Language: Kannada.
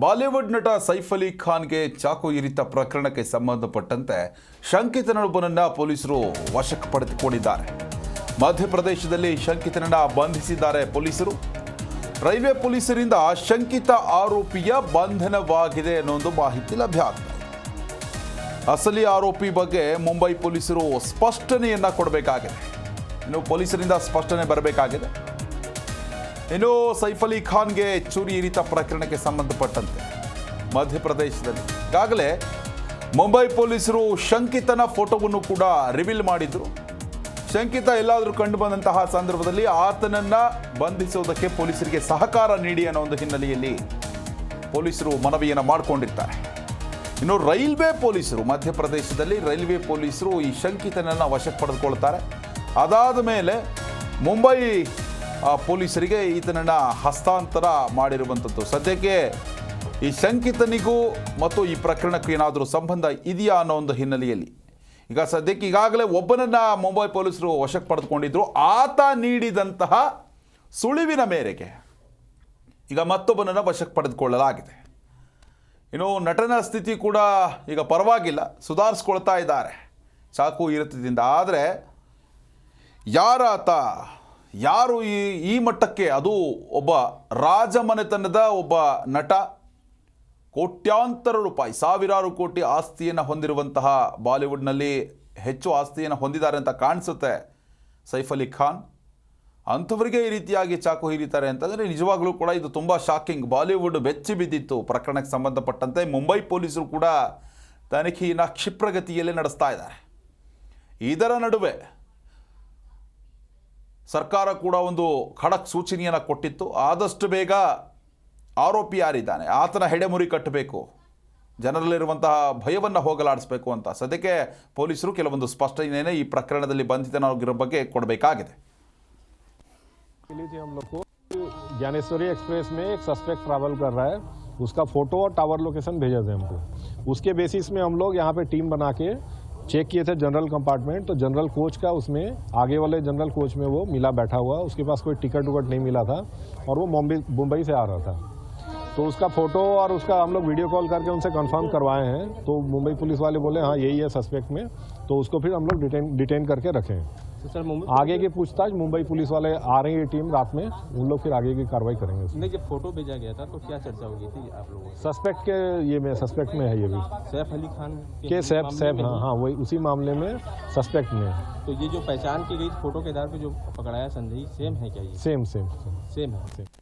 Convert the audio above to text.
ಬಾಲಿವುಡ್ ನಟ ಸೈಫ್ ಅಲಿ ಖಾನ್ಗೆ ಚಾಕು ಇರಿತ ಪ್ರಕರಣಕ್ಕೆ ಸಂಬಂಧಪಟ್ಟಂತೆ ಶಂಕಿತನೊಬ್ಬನನ್ನ ಪೊಲೀಸರು ವಶಕ್ಕೆ ಪಡೆದುಕೊಂಡಿದ್ದಾರೆ. ಮಧ್ಯಪ್ರದೇಶದಲ್ಲಿ ಶಂಕಿತನನ್ನ ಬಂಧಿಸಿದ್ದಾರೆ ಪೊಲೀಸರು. ರೈಲ್ವೆ ಪೊಲೀಸರಿಂದ ಶಂಕಿತ ಆರೋಪಿಯ ಬಂಧನವಾಗಿದೆ ಅನ್ನೋದು ಮಾಹಿತಿ ಲಭ್ಯ ಆಗ್ತದೆ ಅಸಲಿ ಆರೋಪಿ ಬಗ್ಗೆ ಮುಂಬೈ ಪೊಲೀಸರು ಸ್ಪಷ್ಟನೆಯನ್ನ ಕೊಡಬೇಕಾಗಿದೆ. ಇನ್ನು ಪೊಲೀಸರಿಂದ ಸ್ಪಷ್ಟನೆ ಬರಬೇಕಾಗಿದೆ. ಇನ್ನು ಸೈಫ್ ಅಲಿ ಖಾನ್ಗೆ ಚೂರಿ ಇರಿತ ಪ್ರಕರಣಕ್ಕೆ ಸಂಬಂಧಪಟ್ಟಂತೆ ಮಧ್ಯಪ್ರದೇಶದಲ್ಲಿ. ಈಗಾಗಲೇ ಮುಂಬೈ ಪೊಲೀಸರು ಶಂಕಿತನ ಫೋಟೋವನ್ನು ಕೂಡ ರಿವೀಲ್ ಮಾಡಿದ್ರು. ಶಂಕಿತ ಎಲ್ಲಾದರೂ ಕಂಡು ಬಂದಂತಹ ಸಂದರ್ಭದಲ್ಲಿ ಆತನನ್ನ ಬಂಧಿಸುವುದಕ್ಕೆ ಪೊಲೀಸರಿಗೆ ಸಹಕಾರ ನೀಡಿ ಅನ್ನೋ ಒಂದು ಹಿನ್ನೆಲೆಯಲ್ಲಿ ಪೊಲೀಸರು ಮನವಿಯನ್ನು ಮಾಡಿಕೊಂಡಿರ್ತಾರೆ ಇನ್ನು ರೈಲ್ವೆ ಪೊಲೀಸರು, ಮಧ್ಯಪ್ರದೇಶದಲ್ಲಿ ರೈಲ್ವೆ ಪೊಲೀಸರು ಈ ಶಂಕಿತನನ್ನು ವಶಕ್ಕೆ ಪಡೆದುಕೊಳ್ತಾರೆ ಅದಾದ ಮೇಲೆ ಮುಂಬೈ ಪೊಲೀಸರಿಗೆ ಈತನನ್ನು ಹಸ್ತಾಂತರ ಮಾಡಿರುವಂಥದ್ದು. ಸದ್ಯಕ್ಕೆ ಈ ಶಂಕಿತನಿಗೂ ಮತ್ತು ಈ ಪ್ರಕರಣಕ್ಕೂ ಏನಾದರೂ ಸಂಬಂಧ ಇದೆಯಾ ಅನ್ನೋ ಒಂದು ಹಿನ್ನೆಲೆಯಲ್ಲಿ. ಈಗ ಸದ್ಯಕ್ಕೆ ಈಗಾಗಲೇ ಒಬ್ಬನನ್ನು ಮುಂಬೈ ಪೊಲೀಸರು ವಶಕ್ಕೆ ಪಡೆದುಕೊಂಡಿದ್ದರು ಆತ ನೀಡಿದಂತಹ ಸುಳಿವಿನ ಮೇರೆಗೆ ಈಗ ಮತ್ತೊಬ್ಬನನ್ನು ವಶಕ್ಕೆ ಪಡೆದುಕೊಳ್ಳಲಾಗಿದೆ. ಇನ್ನು ನಟನ ಸ್ಥಿತಿ ಕೂಡ ಈಗ ಪರವಾಗಿಲ್ಲ. ಸುಧಾರಿಸ್ಕೊಳ್ತಾ ಇದ್ದಾರೆ. ಚಾಕು ಇರುತ್ತದಿಂದ ಆದರೆ ಯಾರಾತ ಯಾರು ಈ ಈ ಮಟ್ಟಕ್ಕೆ, ಅದು ಒಬ್ಬ ರಾಜಮನೆತನದ ಒಬ್ಬ ನಟ, ಕೋಟ್ಯಾಂತರ ರೂಪಾಯಿ, ಸಾವಿರಾರು ಕೋಟಿ ಆಸ್ತಿಯನ್ನು ಹೊಂದಿರುವಂತಹ ಬಾಲಿವುಡ್ನಲ್ಲಿ ಹೆಚ್ಚು ಆಸ್ತಿಯನ್ನು ಹೊಂದಿದ್ದಾರೆ ಅಂತ ಕಾಣಿಸುತ್ತೆ ಸೈಫ್ ಅಲಿ ಖಾನ್. ಅಂಥವರಿಗೆ ಈ ರೀತಿಯಾಗಿ ಚಾಕು ಹಿರಿತಾರೆ ಅಂತಂದರೆ ನಿಜವಾಗಲೂ ಕೂಡ ಇದು ತುಂಬ ಶಾಕಿಂಗ್. ಬಾಲಿವುಡ್ ಬೆಚ್ಚಿ ಬಿದ್ದಿತ್ತು ಪ್ರಕರಣಕ್ಕೆ ಸಂಬಂಧಪಟ್ಟಂತೆ. ಮುಂಬೈ ಪೊಲೀಸರು ಕೂಡ ತನಿಖೆಯನ್ನು ಕ್ಷಿಪ್ರಗತಿಯಲ್ಲೇ ನಡೆಸ್ತಾ ಇದ್ದಾರೆ. ಇದರ ನಡುವೆ ಸರ್ಕಾರ ಕೂಡ ಒಂದು ಖಡಕ್ ಸೂಚನೆಯನ್ನು ಕೊಟ್ಟಿತ್ತು ಆದಷ್ಟು ಬೇಗ ಆರೋಪಿ ಯಾರಿದ್ದಾನೆ ಆತನ ಹೆಡೆಮುರಿ ಕಟ್ಟಬೇಕು ಜನರಲ್ಲಿರುವಂತಹ ಭಯವನ್ನು ಹೋಗಲಾಡಿಸಬೇಕು ಅಂತ ಸದ್ಯಕ್ಕೆ ಪೊಲೀಸರು ಕೆಲವೊಂದು ಸ್ಪಷ್ಟನೆಯನ್ನು ಈ ಪ್ರಕರಣದಲ್ಲಿ ಬಂಧಿತನಾಗಿರೋ ಬಗ್ಗೆ ಕೊಡಬೇಕಾಗಿದೆ मिली थी हम लोग को ज्ञानेश्वरी एक्सप्रेस में एक सस्पेक्ट ट्रैवल कर रहा है उसका फोटो और टावर लोकेशन भेजे थे हमको उसके बेसिस में हम लोग यहाँ पे टीम बना के चेक किए थे जनरल कंपार्टमेंट तो जनरल कोच का उसमें, आगे वाले जनरल कोच में वो मिला, बैठा हुआ। उसके पास कोई टिकट उकट नहीं मिला था और वो मुंबई मुंबई से आ रहा था। तो उसका फ़ोटो और उसका हम लोग वीडियो कॉल करके उनसे कंफर्म करवाए हैं। तो मुंबई पुलिस वाले बोले हाँ यही है सस्पेक्ट में। तो उसको फिर हम लोग डिटेन डिटेन करके रखे हैं। तो सर मुंबई आगे की पूछताछ मुंबई पुलिस वाले आ रही है टीम रात में उन लोग फिर आगे की कार्रवाई करेंगे में जब फ़ोटो भेजा गया था तो क्या चर्चा हो गई थी आप लोगों से? सस्पेक्ट के ये में सस्पेक्ट में है ये भी। सैफ अली खान के सैफ मामले सैफ में? हाँ हाँ वही उसी मामले में सस्पेक्ट में तो ये जो पहचान की गई फ़ोटो के आधार पर जो पकड़ाया संदेही सेम है क्या ये? Same same same same